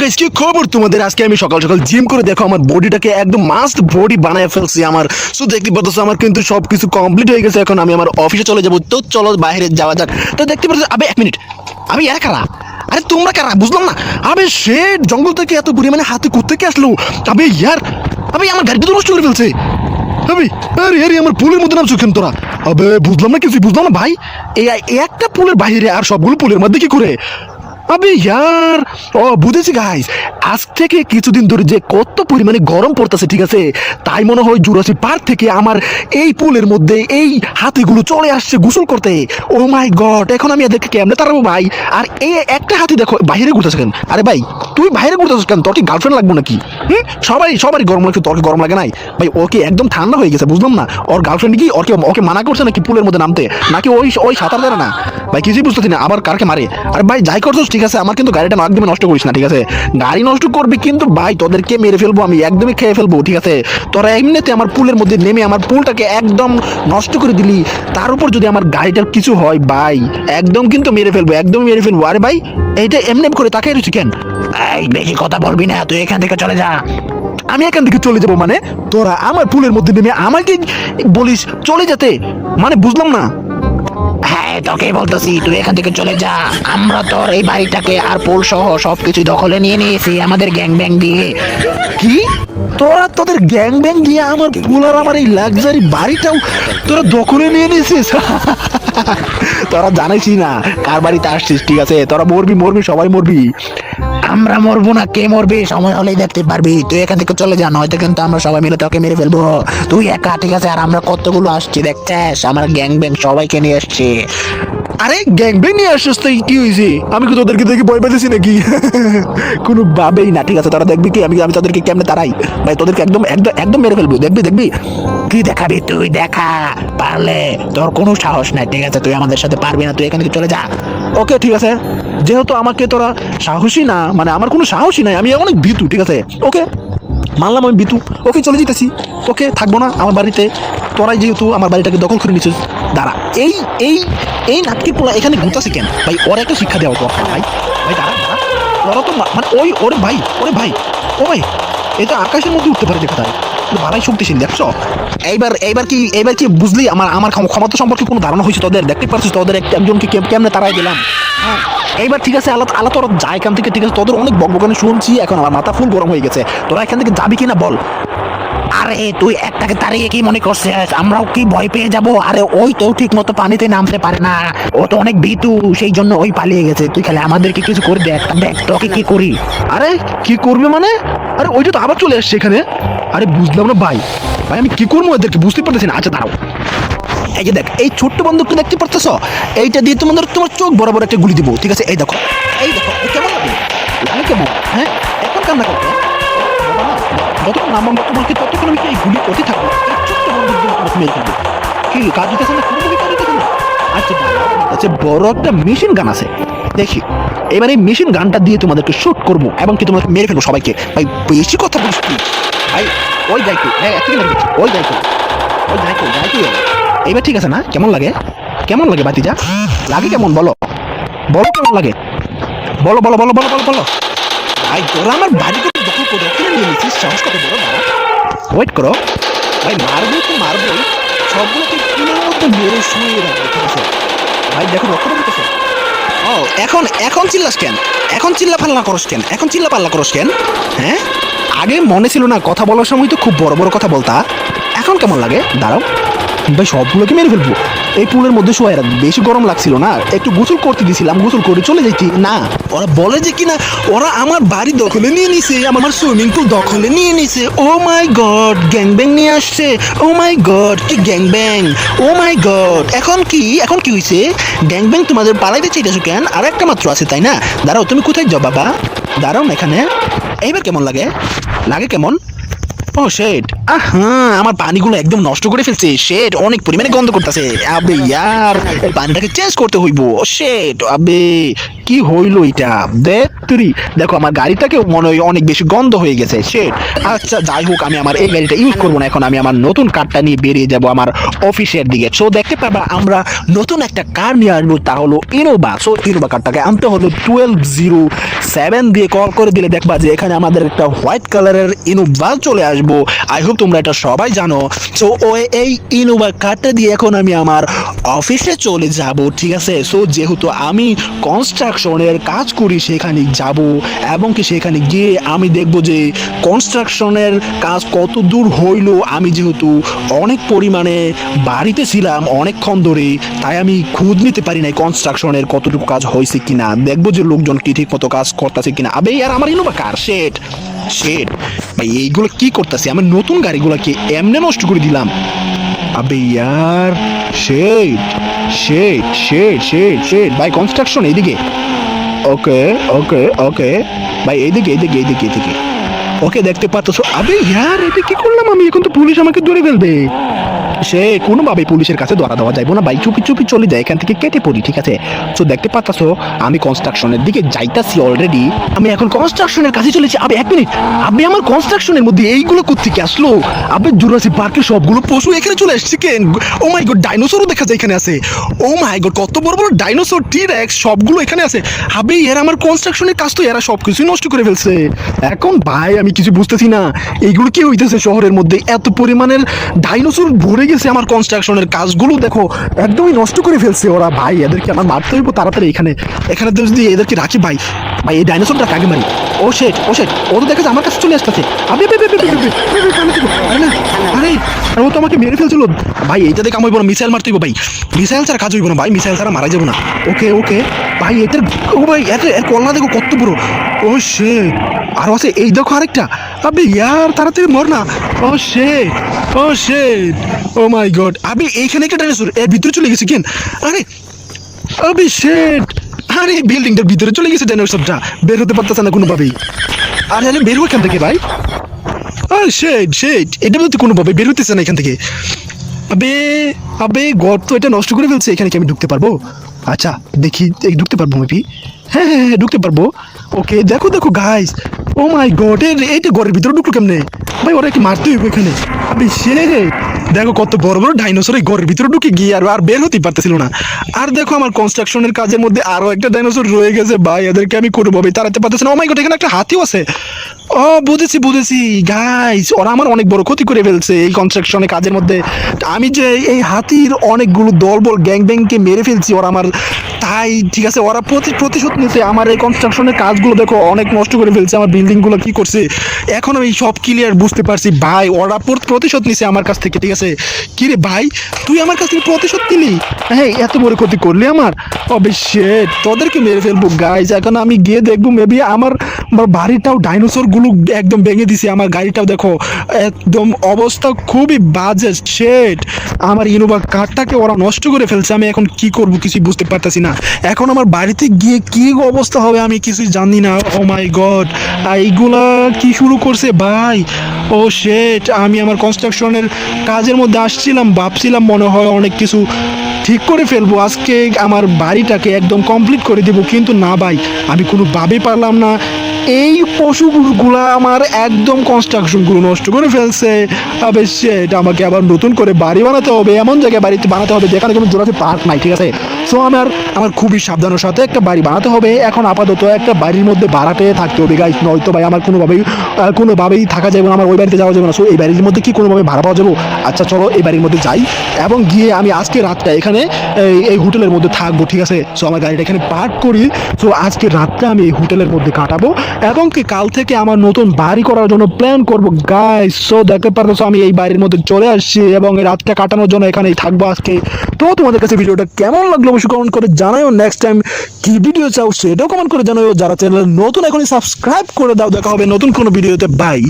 Guys কি খবর তোমাদের? আজকে আমি সকাল সকাল জিম করে দেখো, আমার বডিটাকে একদম মাস্ট বডি বানায় ফেলছি আমার। সো দেখতে পাচ্ছ, আমার কিন্তু সবকিছু কমপ্লিট হয়ে গেছে। এখন আমি আমার অফিসে চলে যাব। তো চলো, বাইরে যাওয়া যাক। তো দেখতে পাচ্ছ, আবে, এক মিনিট আমি এরা কারা? আরে, তোমরা কারা? বুঝলাম না। আবে, সে জঙ্গল থেকে এত পরিমাণে হাতে কোথেকে আসলো। আবে, ইয়ার। আবে, আমার গাড়িটা তো নষ্ট করে ফেলছে। আবে, আরে আরে, আমার পুলের মধ্যে নামছো কেন তোরা? আবে, বুঝলাম না কিছু বুঝলাম না ভাই। এই একটা পুলের বাইরে আর সবগুলো পুলের মধ্যে কি করে? আবে ইয়ার, ও বুঝেছি গাইস আজ থেকে কিছুদিন ধরে যে কত পরিমাণে গরম পড়তেছে, ঠিক আছে? তাই মনে হয় জুরাসি পার্ক থেকে আমার এই পুলের মধ্যে এই হাতিগুলো চলে আসছে গোসল করতে। ও মাই গড এখন আমি এদেরকে কেমনে তাড়াবো ভাই? আর এই একটা হাতি দেখো, বাইরে ঘুরতেছে কেন? আরে ভাই, তুই বাইরে ঘুরতেছিস কেন? তোর কি গার্লফ্রেন্ড লাগবো নাকি? হুম? সবাই সবারই গরম লাগছে, তোর গরম লাগে নাই? ভাই, ওকে একদম ঠান্ডা হয়ে গেছে, বুঝলাম না। ওর গার্লফ্রেন্ড কি? ওকে ওকে মানা করছে নাকি পুলের মধ্যে নামতে? নাকি ওই ওই সাঁতার দেয় না? ভাই, কিছুই বুঝতেছি না, আবার কারকে মারে? আর ভাই, যাই করছিস ঠিক আছে আমার কিন্তু গাড়িটা একদমই নষ্ট করিস না ঠিক আছে? গাড়ি নষ্ট করবি কিন্তু ভাই তোদেরকে মেরে ফেলব আমি একদমই খেয়ে ফেলব ঠিক আছে? তোরা এমনিতে আমার পুলের মধ্যে নেমে আমার পুলটাকে একদম নষ্ট করে দিলি তার উপর যদি আমার গাড়িটার কিছু হয় ভাই একদম কিন্তু মেরে ফেলব একদম মেরে ফেলব। আরে ভাই এইটা এমনি করে তাকাই রয়েছি কেন? এই বেশি কথা বলবি না তুই এখান থেকে চলে যা। আমি এখান থেকে চলে যাব মানে? তোরা আমার পুলের মধ্যে নেমে আমাকে বলিস চলে যেতে? মানে বুঝলাম না। হ্যাঁ তোকে বলতেছি, তুই এখান থেকে চলে যা। আমরা তোর এই বাড়িটাকে আর পোল সহ সবকিছু দখলে নিয়ে নিয়েছি, আমাদের গ্যাং ব্যাং দিয়ে। কি? তোরা তোদের গ্যাং ব্যাং দিয়ে আমার পুলার আমার এই লাক্সারি বাড়িটাও তোরা দখলে নিয়ে নিয়েছিস? তোরা জানিসই না, কার বাড়িতে আসছিস, ঠিক আছে? তোরা মরবি মরবি, সবাই মরবি। আমরা মরবো না, কে মরবে? সময় হলেই দেখতে পারবি। তুই এখান থেকে চলে যা, নয়তো কিন্তু আমরা সবাই মিলে তোকে মেরে ফেলব। তুই একা, ঠিক আছে? আর আমরা কতগুলো আসছি, দেখছিস? আমার গ্যাং ব্যাং সবাইকে নিয়ে আসছি। আরে গ্যাং ব্যাং নিয়ে আসছিস তুই, কি হয়েছে? আমি কি তোদেরকে দেখে ভয় পেতেছি নাকি? কোনো ভাবেই না, ঠিক আছে, তোরা দেখবি কি? আমি আমি তোদেরকে কেমনে তারাই ভাই, তোদেরকে একদম একদম একদম মেরে ফেলব, দেখবি দেখবি? কি দেখাবি তুই? দেখা, পারলে তোর কোনো সাহস নাই, ঠিক আছে? তুই আমাদের সাথে পারবি না, তুই এখান চলে যা। ওকে, ঠিক আছে। যেহেতু আমাকে তোরা সাহসী না মানে আমার কোনো সাহসী নাই, আমি অনেক ভীতু, ঠিক আছে? ওকে। মানলাম আমি বিতু। ওকে চলে যেতেছি। ওকে থাকব না আমার বাড়িতে। তোরাই যেহেতু আমার বাড়িটাকে দখল করে নিচ্ছিস দাঁড়া। এই এই এই নাটকে পোলা এখানে ঘুরতেছে কেন? ভাই, ওর একটা শিক্ষা দেওয়া দরকার, ভাই। ভাই, দাঁড়া ওরা তো মানে ওই ওরে ভাই ওরে ভাই। ও ভাই, এটা আকাশের মধ্যে উঠতে পারে দেখা যায় ভালাই শক্তিশীল, দেখছ? এইবার এইবার কি এইবার কি বুঝলি? আমার আমার ক্ষম- ক্ষমতা সম্পর্কে কোনো ধারণা হয়েছে তোদের? দেখতে পারছিস তোদের একজনকে কেম- কেমনে তারাই দিলাম? হ্যাঁ এইবার ঠিক আছে, আলাদা আলাদা তোরা যা এখান থেকে, ঠিক আছে, তোদের অনেক বকবকানি শুনছি, এখন আমার মাথা ফুল গরম হয়ে গেছে। তোরা এখান থেকে যাবি কিনা বল। আরে, তুই একটাকে তাড়িয়ে কি মনে করছিস? আমরাও কি ভয় পেয়ে যাব? আরে, ওই তো ঠিক মতো পানিতে নামতে পারে না। ও তো অনেক ভীতু, সেই জন্য ওই পালিয়ে গেছে। তুই খালি আমাদেরকে কিছু করে দেখ দেখ তোকে কি করি। আরে, কি করবে মানে? আরে ওইটা তো আবার চলে আসছে এখানে। আরে, বুঝলাম না ভাই। ভাই, আমি কি করব এদেরকে? বুঝতে পারতেছি না। আচ্ছা দাঁড়াও। এই যে দেখ, এই ছোট্ট বন্দুকটা দেখতে পারতেছ? এইটা দিয়ে তোমাদের তোমার চোখ বরাবর একটা গুলি দিব, ঠিক আছে? এই দেখো এই দেখো কেমন লাগে কেমন? হ্যাঁ? এখন কান্না করতে যতক্ষণ ততক্ষণ আমি এই গুলি করতে থাকব? এই ছোট্ট বন্দুক দিয়ে তোমাকে মেরে ফেলব। কি কাজ কোনো কাজ আচ্ছা দাঁড়াও, বড় একটা মেশিন গান আছে। দেখি। এবার এই মেশিন গানটা দিয়ে তোমাদেরকে শুট করব এবং কি তোমাদেরকে মেরে ফেলব সবাইকে। ভাই বেশি কথা বলিস তুই। ভাই ওই যাই হ্যাঁ ওই যাই ওই যাই তো এবার। ঠিক আছে না? কেমন লাগে? কেমন লাগে বাতিজা লাগে কেমন? বলো। বলো কেমন লাগে? বলো বলো বলো বলো বলো বলো। ভাই তোরা আমার বাড়িতে দখল সাহস কত বড় দাঁড়া ওয়েট করো। ভাই, মারবো তো মারবোই। সবগুলোকে কিনের মধ্যে মেরে শুয়ে রাখবে ভাই, দেখো, রক্ত বেরোতেছে ও, এখন এখন চিল্লাস কেন? এখন চিল্লা পাল্লা করস কেন? এখন চিল্লা পাল্লা করস কেন? হ্যাঁ? আগে মনে ছিল না, কথা বলার সময় তো খুব বড় বড় কথা বলতা। এখন কেমন লাগে? দাঁড়াও। ভাই, সবগুলোকে মেরে ফেলব। এই পুলের মধ্যে শোয়া রাখ বেশি গরম লাগছিল না। একটু গোসল করতে দিয়েছিলাম গোসল করে চলে যাইতি। না, ওরা বলে যে কিনা, ওরা আমার বাড়ি দখলে নিয়ে নিছে, আমার সুইমিং পুল দখলে নিয়ে নিছে। ও মাই গড গ্যাং ব্যাং নিয়ে আসছে। ও মাই গড, কি gang bang oh my god, এখন কি এখন কি হয়েছে গ্যাং ব্যাং তোমাদের পালাইতে চাইতেছো কেন? আর একটা মাত্র আছে, তাই না? দাঁড়াও, তুমি কোথায় যাও বাবা? দাঁড়াও না এখানে। এইবার কেমন লাগে? লাগে কেমন? ও শেট আহা, আমার পানিগুলো একদম নষ্ট করে ফেলছে। শেট অনেক পরিমাণে গন্ধ করতেছে। আবে, ইয়ার পানিটাকে চেঞ্জ করতে হইব। শেট আবে। কি হইল এটা? দেত্রি দেখো, আমার গাড়িটাকে মনে হয় অনেক বেশি গন্ধ হয়ে গেছে সে আচ্ছা যাই হোক, আমি আমার এই গাড়িটা ইউজ করব না, এখন আমি আমার নতুন কারটা নিয়ে বেরিয়ে যাব আমার অফিসের দিকে। সো দেখতে পারবা, আমরা নতুন একটা কার নিয়ে আসব, তা হলো ইনোভা সো ইনোভা কারটাকে আনতে হলো টুয়েলভ জিরো সেভেন দিয়ে কল করে দিলে দেখবা যে এখানে আমাদের একটা হোয়াইট কালারের ইনোভা চলে আসব। আই হোপ তোমরা এটা সবাই জানো। সো ও এই ইনোভা কারটা দিয়ে এখন আমি আমার অফিসে চলে যাব, ঠিক আছে? সো যেহেতু আমি কনস্ট্রাকশনের কাজ করি, সেখানে যাব এবং কি সেখানে গিয়ে আমি দেখব যে কনস্ট্রাকশনের কাজ কত দূর হইল। আমি যেহেতু অনেক পরিমাণে বাড়িতে ছিলাম অনেকক্ষণ ধরে, তাই আমি খুঁজ নিতে পারি নাই কনস্ট্রাকশনের কতটুকু কাজ হয়েছে কিনা। দেখব যে লোকজন কি ঠিক মতো কাজ করতেছে কিনা। আবে, আর আমার ইনোভা কার? শেট শেট। ভাই, এইগুলো কি করতেছে? আমার নতুন গাড়িগুলোকে এমনি নষ্ট করে দিলাম। আবে, ইয়ার, শেট। শেট শেট শেট শেট ভাই কনস্ট্রাকশন এইদিকে ওকে ওকে ওকে ভাই এইদিকে এইদিকে এইদিকে এইদিকে ওকে দেখতে পাচ্ছ। আবে ইয়ার এটা কি করলাম আমি? এখন তো পুলিশ আমাকে ধরে ফেলবে। সে কোনোভাবে পুলিশের কাছে ধরা দেওয়া যাইব না ভাই। চুপি চুপি চলে যায় এখান থেকে কেটে পড়ি, ঠিক আছে? তো দেখতে পাচ্ছ আমি কনস্ট্রাকশনের দিকে যাইতাছি অলরেডি আমি এখন কনস্ট্রাকশনের কাছে চলেছি। আবে, এক মিনিট আপনি আমার কনস্ট্রাকশনের মধ্যে এইগুলো কোথেকে আসলো? আবে জুরাসি পার্কের সবগুলো পশু এখানে চলে আসছে কেন? ও মাই গড ডাইনোসরও দেখা যায় এখানে আছে। ও মাই গড কত বড় বড় ডাইনোসর টি রেক্স সবগুলো এখানে আছে। আবে, এরা আমার কনস্ট্রাকশনের কাজ তো, এরা সব কিছুই নষ্ট করে ফেলছে। এখন ভাই, আমি কিছু বুঝতেছি না। এইগুলো কি হইতেছে শহরের মধ্যে? এত পরিমাণের ডাইনোসর ভরে আমার কনস্ট্রাকশনের কাজগুলো দেখো একদমই নষ্ট করে ফেলছে ওরা। ভাই এদেরকে আমার মারতে হইব তাড়াতাড়ি এখানে। এখানে যদি এদেরকে রাখি ভাই ভাই এই ডাইনোসরটা কাকে মারি? ও শেট ও শেট ও তো দেখা যায় আমার কাছে চলে আসতেছে। বে, আরে ও তো আমাকে মেরে ফেলছিল। ভাই এইটা দেখে আমি বলো মিসাইল মারতে হইব ভাই। মিসাইল ছাড়া কাজ হইব না ভাই মিসাইল ছাড়া মারা যাব না। ওকে ওকে ভাই এটার ও ভাই এটার এর কল্লা দেখো কত বড়। ও শেট আরও আছে এই দেখো আরেকটা। আবে ইয়ার তাড়াতাড়ি মর না। ও শেট ও শেট ও মাই গড আবে, এইখানে একটা ডাইনোসর এর ভিতরে চলে গেছে কেন? আরে, আবে শেট আরে বিল্ডিংটার ভিতরে চলে গেছে ডাইনোসরটা বের হতে পারতেছে না কোনোভাবেই। আরে আরে, বের এখান থেকে, ভাই। আর শেট শেট এটা বলতে কোনোভাবে বের হতেছে না এখান থেকে। আবে আবে গড তো এটা নষ্ট করে ফেলছে, এখানে কি আমি ঢুকতে পারব? আচ্ছা দেখি ঢুকতে পারব মেবি হ্যাঁ হ্যাঁ হ্যাঁ ঢুকতে পারব। ওকে দেখো দেখো গাইস ও মাই গড এইটা ঘরের ভিতরে ঢুকলো কেমনে? ভাই, ওরা কি মারতে হইব এখানে? আপনি সেরে রে। দেখো কত বড় বড় ডাইনোসর এই ঘরের ভিতরে ঢুকে গিয়ে আর আর বের হতে পারতেছিল না। আর দেখো আমার কনস্ট্রাকশনের কাজের মধ্যে আরও একটা ডাইনোসর রয়ে গেছে। ভাই, এদেরকে আমি কোনোভাবেই তাড়াতে পারতেছি না। ও মাই গড এখানে একটা হাতিও আছে। ও, বুঝেছি বুঝেছি। গাইস ওরা আমার অনেক বড় ক্ষতি করে ফেলছে এই কনস্ট্রাকশনে কাজের মধ্যে। আমি যে এই হাতির অনেকগুলো দলবল গ্যাং ব্যাংকে মেরে ফেলছি ওরা আমার। তাই, ঠিক আছে, ওরা প্রতি, প্রতিশোধ নিতে আমার এই কনস্ট্রাকশনের কাজগুলো দেখো অনেক নষ্ট করে ফেলছে, আমার বিল্ডিংগুলো কি করছে। এখন আমি সব ক্লিয়ার বুঝতে পারছি। ভাই, ওরা প্রত- প্রতিশোধ নিছে আমার কাছ থেকে, ঠিক আছে? কি রে ভাই, তুই আমার কাছ থেকে প্রতিশোধ নিলি? হ্যাঁ এত বড় ক্ষতি করলি আমার? অবশ্যই তোদেরকে মেরে ফেলব গাইজ এখন আমি গিয়ে দেখব মেবি আমার বাড়িটাও ডাইনোসর গুলো একদম ভেঙে দিছে। আমার গাড়িটাও দেখো, একদম অবস্থা খুবই বাজে শেট আমার ইনোভা কারটাকে ওরা নষ্ট করে ফেলছে, আমি এখন কি করব কিছু বুঝতে পারতেছি না। এখন আমার বাড়িতে গিয়ে কি অবস্থা হবে আমি কিছুই জানি না। ও মাই গড এইগুলা কি শুরু করছে ভাই? ও শেট আমি আমার কনস্ট্রাকশনের কাজের মধ্যে আসছিলাম, ভাবছিলাম মনে হয় অনেক কিছু ঠিক করে ফেলব। আজকে আমার বাড়িটাকে একদম কমপ্লিট করে দেবো, কিন্তু না ভাই, আমি কোনোভাবেই পারলাম না। এই পশুগুলা আমার একদম কনস্ট্রাকশনগুলো নষ্ট করে ফেলছে। আবে সেটা আমাকে আবার নতুন করে বাড়ি বানাতে হবে, এমন জায়গায় বাড়িতে বানাতে হবে, যেখানে কোনো জোড়াতে পার্ক নাই, ঠিক আছে? সো আমার আমার খুবই সাবধানের সাথে একটা বাড়ি বানাতে হবে। এখন আপাতত একটা বাড়ির মধ্যে ভাড়াতে থাকতে হবে গাইস নয়তো ভাই আমার কোনোভাবেই কোনোভাবেই থাকা যাবে না, আমার ওই বাড়িতে যাওয়া যাবে না। সো এই বাড়ির মধ্যে কি কোনোভাবে ভাড়া পাওয়া যাব? আচ্ছা চলো, এই বাড়ির মধ্যে যাই। এবং গিয়ে আমি আজকে রাতটা এখানে, এই হোটেলের মধ্যে থাকব, ঠিক আছে? সো আমার গাড়িটা এখানে পার্ক করি। সো আজকে রাতটা আমি এই হোটেলের মধ্যে কাটাবো। এবং কি, কাল থেকে আমার নতুন বাড়ি করার জন্য প্ল্যান করব। গাইস সো দেখতে পারতেছো, আমি এই বাড়ির মধ্যে চলে আসছি এবং এই রাতটা কাটানোর জন্য এখানেই থাকব আজকে। তো, তোমাদের কাছে ভিডিওটা কেমন লাগল অবশ্যই কমেন্ট করে জানাও নেক্সট টাইম কি ভিডিও চাও সেটাও কমেন্ট করে জানাও যারা চ্যানেল নতুন, এখনই সাবস্ক্রাইব করে দাও। দেখা হবে নতুন কোনো ভিডিওতে বাই